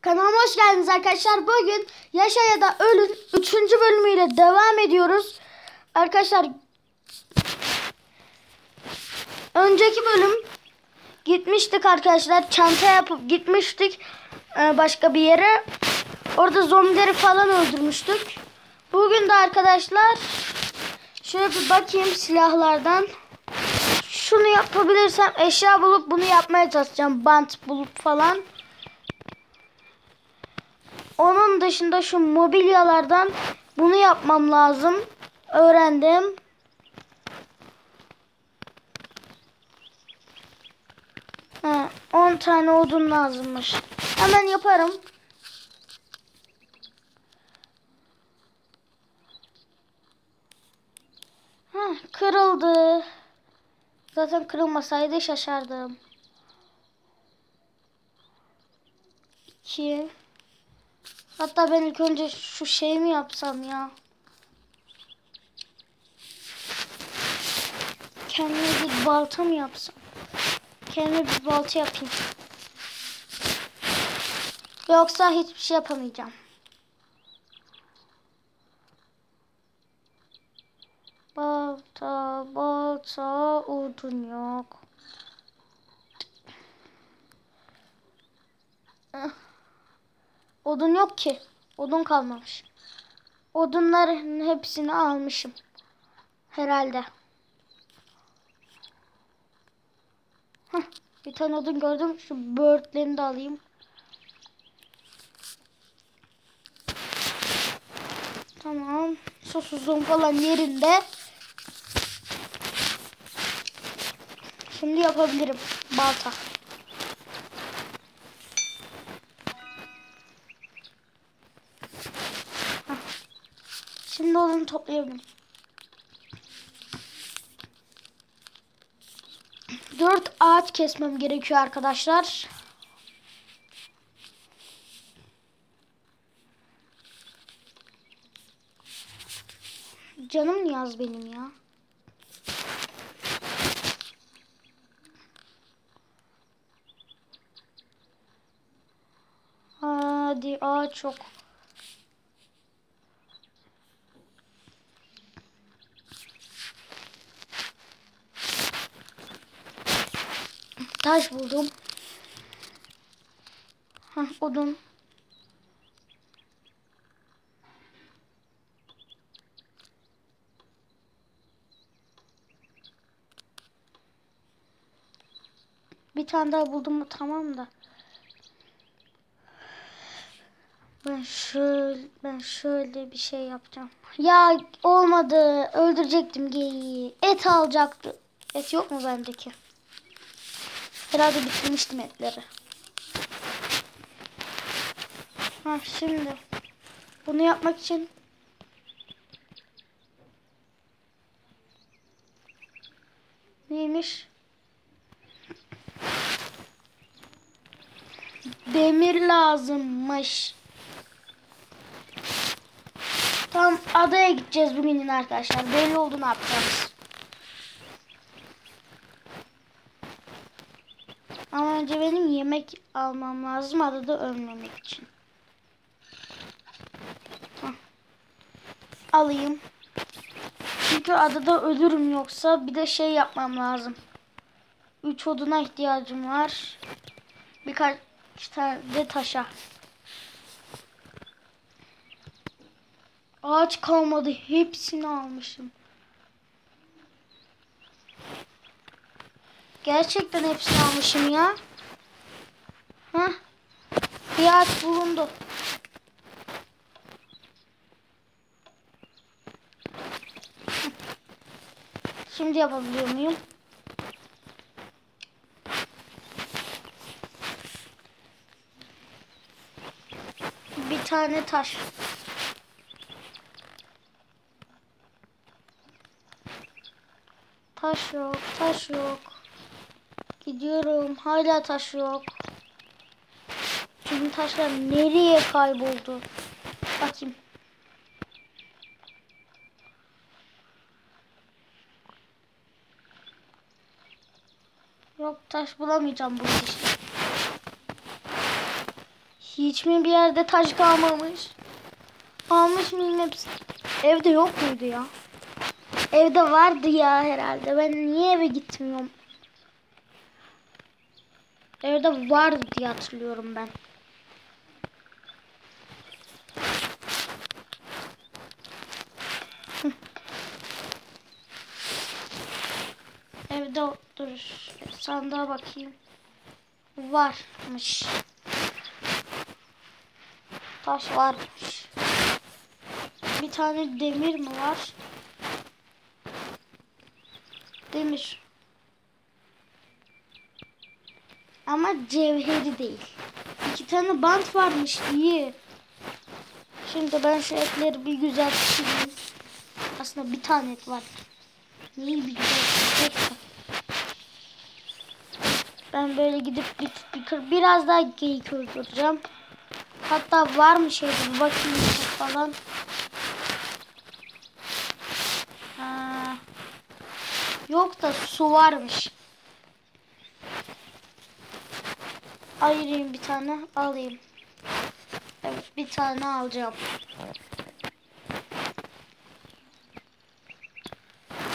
Kanalıma hoş geldiniz arkadaşlar. Bugün Yaşa ya da Ölün 3. bölümüyle devam ediyoruz. Arkadaşlar önceki bölüm gitmiştik arkadaşlar. Çanta yapıp gitmiştik e, başka bir yere. Orada zombileri falan öldürmüştük. Bugün de arkadaşlar şöyle bir bakayım silahlardan. Şunu yapabilirsem eşya bulup bunu yapmaya çalışacağım. Bant bulup falan. Onun dışında şu mobilyalardan bunu yapmam lazım. Öğrendim. He, 10 tane odun lazımmış. Hemen yaparım. Heh, kırıldı. Zaten kırılmasaydı şaşardım. 2 Hatta ben ilk önce şu şey mi yapsam ya? Kendime bir balta mı yapsam? Kendime bir balta yapayım. Yoksa hiçbir şey yapamayacağım. Balta, balta, odun yok. Odun yok ki. Odun kalmamış. Odunların hepsini almışım. Herhalde. Heh, bir tane odun gördüm. Şu böğürtlerini de alayım. Tamam. Susuzluğum falan yerinde. Şimdi yapabilirim. Balta. Şimdi odunu toplayabilirim. Dört ağaç kesmem gerekiyor arkadaşlar. Canım yaz benim ya. Hadi ağaç çok. Taş buldum. Hah odun. Bir tane daha buldum mu tamam da. Ben şöyle ben şöyle bir şey yapacağım. Ya olmadı. Öldürecektim geyiği. Et alacaktı. Et yok mu bendeki? Herhalde bitirmiştim etleri. Ha şimdi bunu yapmak için neymiş? Demir lazımmış. Tam adaya gideceğiz bugün arkadaşlar. Belli oldu ne yapacağız. Ama önce benim yemek almam lazım adada ölmemek için. Heh. Alayım. Çünkü adada ölürüm yoksa bir de şey yapmam lazım. Üç oduna ihtiyacım var. Birkaç tane de taşa. Ağaç kalmadı. Hepsini almışım. Gerçekten hepsini almışım ya. Ağaç bulundu. Şimdi yapabiliyor muyum? Bir tane taş. Taş yok, taş yok. Gidiyorum. Hala taş yok. Tüm taşlar nereye kayboldu? Bakayım. Yok taş bulamayacağım bu işte. Hiç mi bir yerde taş kalmamış? Almış mıyım hepsini? Evde yok muydu ya? Evde vardı ya herhalde. Ben niye eve gitmiyorum? Evde vardı diye hatırlıyorum ben. Evde dur sandığa bakayım. Varmış. Taş varmış. Bir tane demir mi var? Demir. Ama cevheri değil. İki tane bant varmış iyi. Şimdi ben şu etleri bir güzel pişireyim. Aslında bir tane et var. Niye bir güzel pişireyim? Ben böyle gidip bir, bir, biraz daha geyik öldüreceğim. Hatta var mı şeyde bir bakayım falan. Ha. Yok da su varmış. Ayırayım bir tane alayım. Evet bir tane alacağım.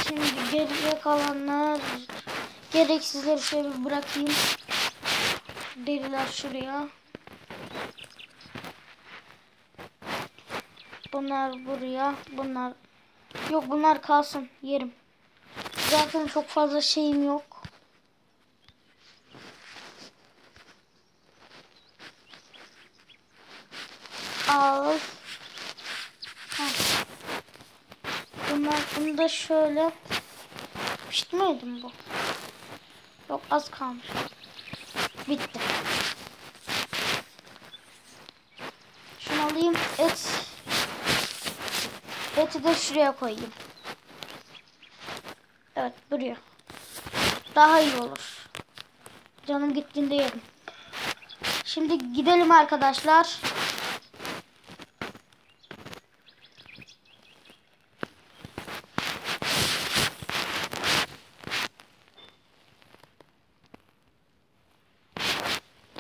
Şimdi geriye kalanlar gereksizleri şöyle bir bırakayım. Deriler şuraya. Bunlar buraya. Bunlar yok bunlar kalsın yerim. Zaten çok fazla şeyim yok. Al. Heh. Bunlar bunu da şöyle mi bu? Yok az kalmış. Bitti. Şunu alayım. Et. Eti de şuraya koyayım. Evet buraya. Daha iyi olur. Canım gittiğinde yerim. Şimdi gidelim arkadaşlar.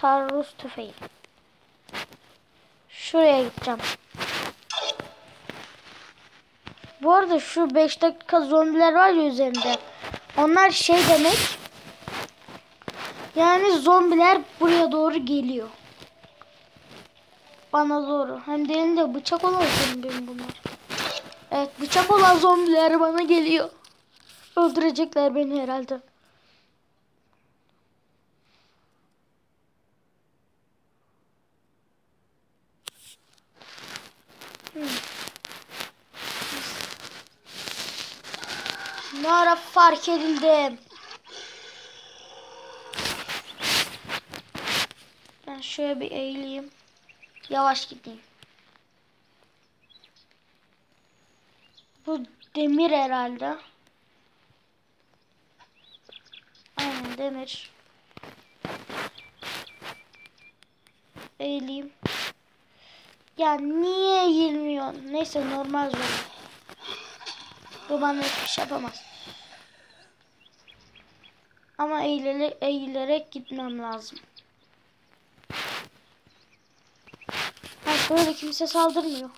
Taarruz tüfeği. Şuraya gideceğim. Bu arada şu 5 dakika zombiler var ya üzerinde. Onlar şey demek. Yani zombiler buraya doğru geliyor. Bana doğru. Hem de elinde bıçak olan zombi bunlar. Evet bıçak olan zombiler bana geliyor. Öldürecekler beni herhalde. Ne ara fark edildim. Ben şöyle bir eğileyim. Yavaş gideyim. Bu demir herhalde. Aynen demir. Eğileyim. Ya niye eğilmiyor? Neyse normal zor. Bu bana hiçbir şey yapamaz. Ama eğilerek, eğilerek gitmem lazım. Ha böyle kimse saldırmıyor.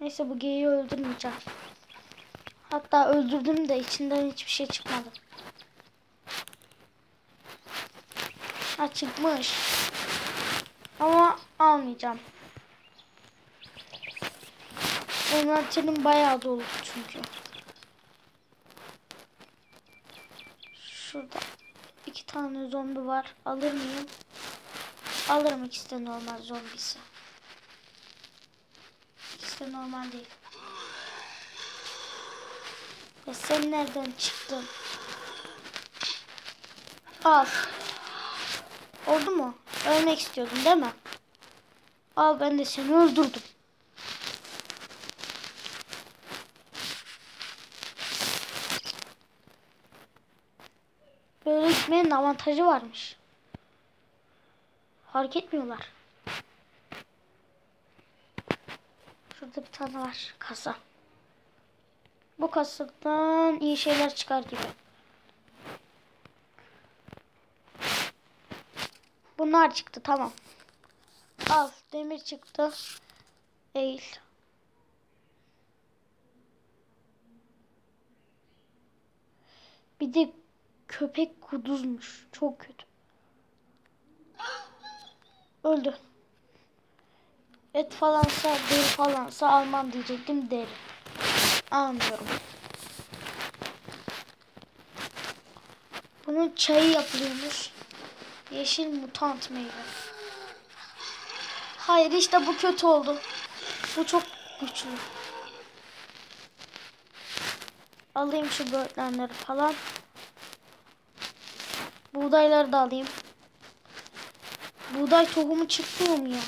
Neyse bu geyiği öldürmeyeceğim. Hatta öldürdüm de içinden hiçbir şey çıkmadı. Ha çıkmış. Ama almayacağım. Envanterim bayağı dolu çünkü. Şurada iki tane zombi var. Alır mıyım? Alırım ikisi de normal zombisi. İkisi de normal değil. Ya sen nereden çıktın? Al. Oldu mu? Ölmek istiyordun değil mi? Al ben de seni öldürdüm. Böyle gitmenin avantajı varmış. Fark etmiyorlar. Şurada bir tane var kasa. Bu kasıktan iyi şeyler çıkar gibi. Bunlar çıktı tamam. Al demir çıktı. Eğil. Bir de köpek kuduzmuş. Çok kötü. Öldü. Et falansa, deri falansa almam diyecektim deri. Almıyorum. Bunun çayı yapılıyormuş. Yeşil mutant meyve. Hayır işte bu kötü oldu. Bu çok güçlü. Alayım şu böğürtlenleri falan. Buğdayları da alayım. Buğday tohumu çıkmıyor mu ya?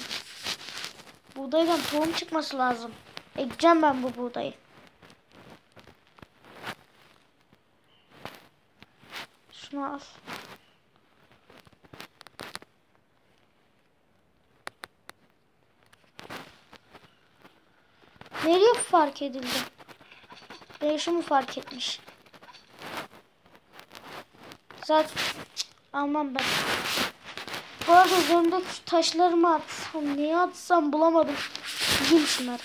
Buğdaydan tohum çıkması lazım. Ekeceğim ben bu buğdayı. Şunu al. Nereye fark edildi? Değişim mi fark etmiş? Zaten almam ben. Bu arada üzerindeki şu taşları mı atsam? Niye atsam bulamadım. Yiyeyim şunları.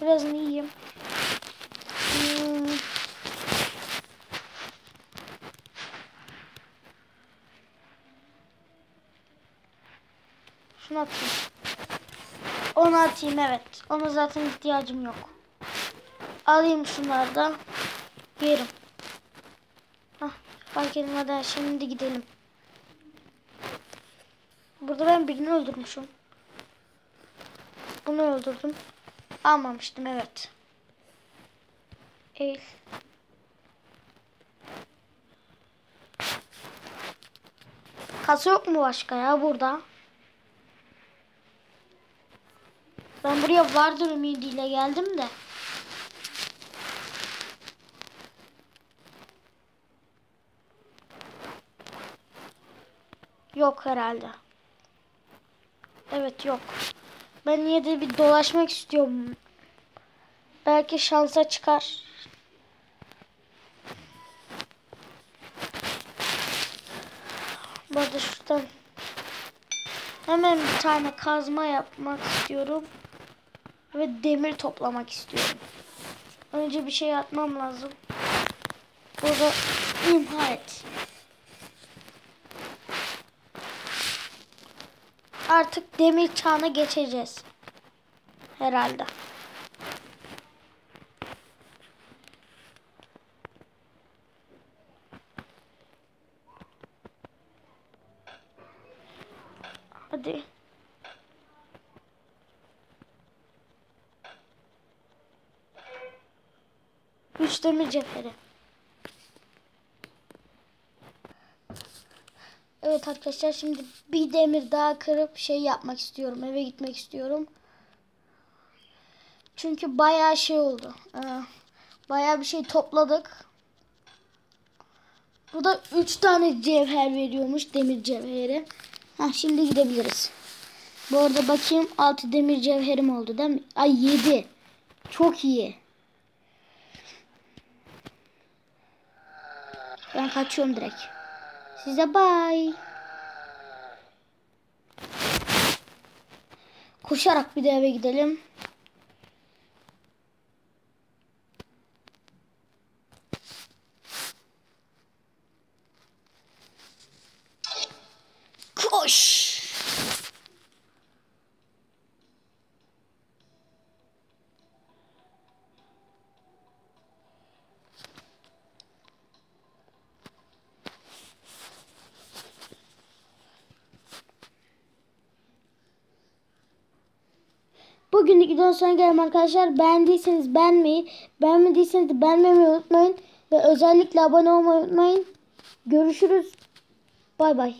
Birazını yiyeyim. Hmm. Şunu atayım. Onu atayım evet. Ona zaten ihtiyacım yok. Alayım şunları da. Yerim. Hah, fark edilmeden şimdi gidelim. Burada ben birini öldürmüşüm. Bunu öldürdüm. Almamıştım evet. Eğil. Kasa yok mu başka ya burada? Ben buraya vardır ümidiyle geldim de. Yok herhalde. Evet yok. Ben niye de bir dolaşmak istiyorum. Belki şansa çıkar. Burada şuradan hemen bir tane kazma yapmak istiyorum. Ve demir toplamak istiyorum. Önce bir şey atmam lazım. Burada imha et. Artık demir çağına geçeceğiz. Herhalde. Hadi. Demir cevheri. Evet arkadaşlar şimdi bir demir daha kırıp şey yapmak istiyorum. Eve gitmek istiyorum. Çünkü bayağı şey oldu. Ee, bayağı bir şey topladık. Bu da 3 tane cevher veriyormuş. Demir cevheri. Ha şimdi gidebiliriz. Bu arada bakayım 6 demir cevherim oldu değil mi? Ay 7. Çok iyi. Ben kaçıyorum direkt. Size bay. Koşarak bir de eve gidelim. Bugünlük videonun sonuna geldim arkadaşlar. Beğendiyseniz beğenmeyi, beğenmediyseniz de beğenmemeyi unutmayın. Ve özellikle abone olmayı unutmayın. Görüşürüz. Bay bay.